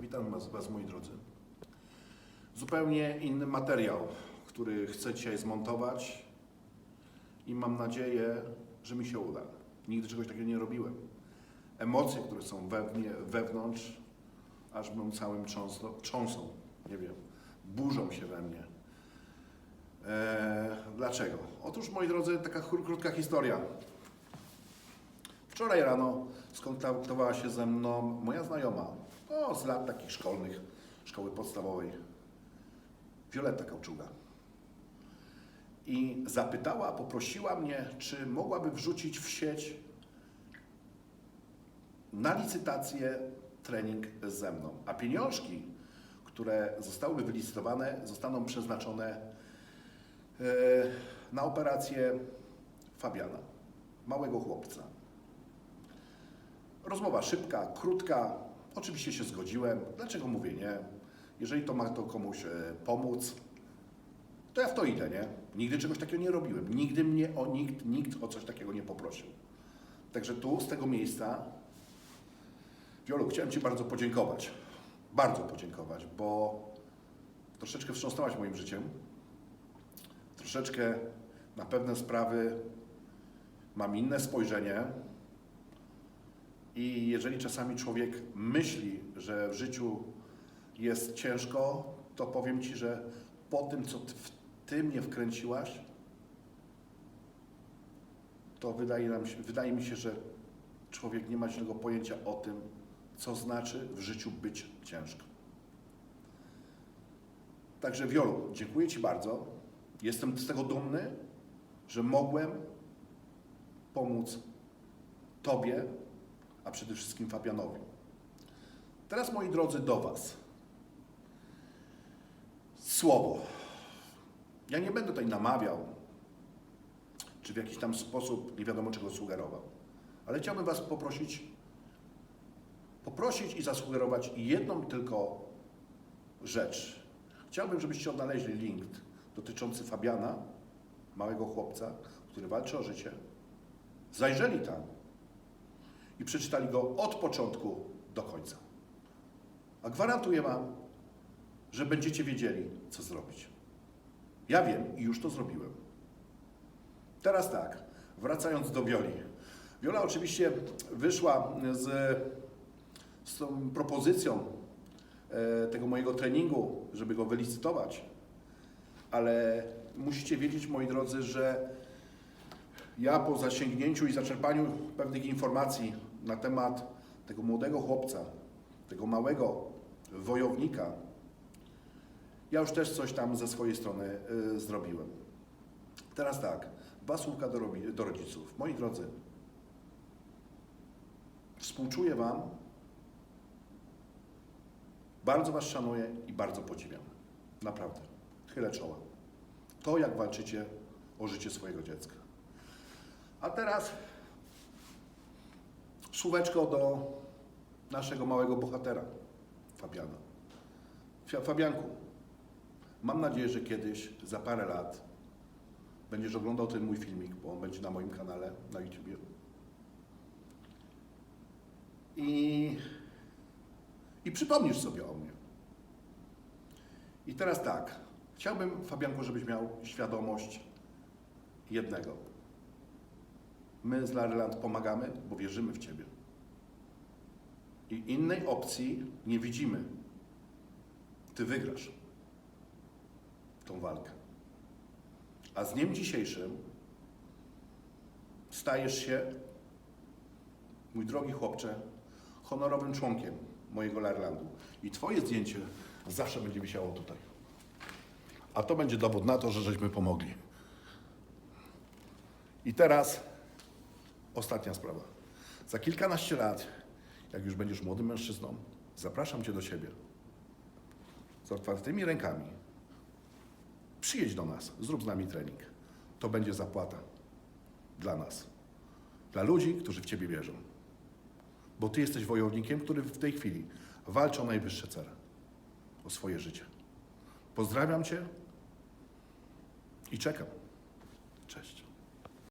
Witam Was, was, moi drodzy. Zupełnie inny materiał, który chcę dzisiaj zmontować i mam nadzieję, że mi się uda. Nigdy czegoś takiego nie robiłem. Emocje, które są we mnie, wewnątrz, aż mną całym cząsą, cząsą, nie wiem, burzą się we mnie. Eee, dlaczego? Otóż, moi drodzy, taka krótka historia. Wczoraj rano skontaktowała się ze mną moja znajoma, no, z lat takich szkolnych, szkoły podstawowej, Wioletta Kauczuga. I zapytała, poprosiła mnie, czy mogłaby wrzucić w sieć na licytację trening ze mną. A pieniążki, które zostały wylicytowane, zostaną przeznaczone e, na operację Fabiana, małego chłopca. Rozmowa szybka, krótka. Oczywiście się zgodziłem. Dlaczego mówię nie? Jeżeli to ma to komuś e, pomóc, to ja w to idę, nie? Nigdy czegoś takiego nie robiłem. Nigdy mnie o nikt, nikt o coś takiego nie poprosił. Także tu, z tego miejsca, Wiolu, chciałem Ci bardzo podziękować. Bardzo podziękować, bo troszeczkę wstrząsnęłaś moim życiem. Troszeczkę na pewne sprawy mam inne spojrzenie. I jeżeli czasami człowiek myśli, że w życiu jest ciężko, to powiem Ci, że po tym, co ty, mnie wkręciłaś, to wydaje, nam się, wydaje mi się, że człowiek nie ma zielonego pojęcia o tym, co znaczy w życiu być ciężko. Także Wiolu, dziękuję Ci bardzo. Jestem z tego dumny, że mogłem pomóc Tobie, a przede wszystkim Fabianowi. Teraz, moi drodzy, do Was. Słowo. Ja nie będę tutaj namawiał, czy w jakiś tam sposób nie wiadomo czego sugerował, ale chciałbym Was poprosić, poprosić i zasugerować jedną tylko rzecz. Chciałbym, żebyście odnaleźli link dotyczący Fabiana, małego chłopca, który walczy o życie. Zajrzeli tam przeczytali go od początku do końca. A gwarantuję Wam, że będziecie wiedzieli, co zrobić. Ja wiem i już to zrobiłem. Teraz tak, wracając do Wioli. Wiola oczywiście wyszła z, z tą propozycją e, tego mojego treningu, żeby go wylicytować, ale musicie wiedzieć, moi drodzy, że ja po zasięgnięciu i zaczerpaniu pewnych informacji na temat tego młodego chłopca, tego małego wojownika, ja już też coś tam ze swojej strony y, zrobiłem. Teraz tak, dwa słówka do, do rodziców. Moi drodzy, współczuję Wam, bardzo Was szanuję i bardzo podziwiam. Naprawdę. Chylę czoła. To, jak walczycie o życie swojego dziecka. A teraz słóweczko do naszego małego bohatera, Fabiana. Fabianku, mam nadzieję, że kiedyś, za parę lat, będziesz oglądał ten mój filmik, bo on będzie na moim kanale na YouTubie. I, I przypomnisz sobie o mnie. I teraz tak, chciałbym, Fabianku, żebyś miał świadomość jednego. My z Laryland pomagamy, bo wierzymy w Ciebie. I innej opcji nie widzimy. Ty wygrasz tą walkę. A z dniem dzisiejszym stajesz się, mój drogi chłopcze, honorowym członkiem mojego Larlandu. I Twoje zdjęcie zawsze będzie wisiało tutaj. A to będzie dowód na to, że żeśmy pomogli. I teraz ostatnia sprawa. Za kilkanaście lat, jak już będziesz młodym mężczyzną, zapraszam Cię do siebie z otwartymi rękami. Przyjedź do nas, zrób z nami trening. To będzie zapłata dla nas, dla ludzi, którzy w Ciebie wierzą. Bo Ty jesteś wojownikiem, który w tej chwili walczy o najwyższe cele, o swoje życie. Pozdrawiam Cię i czekam. Cześć.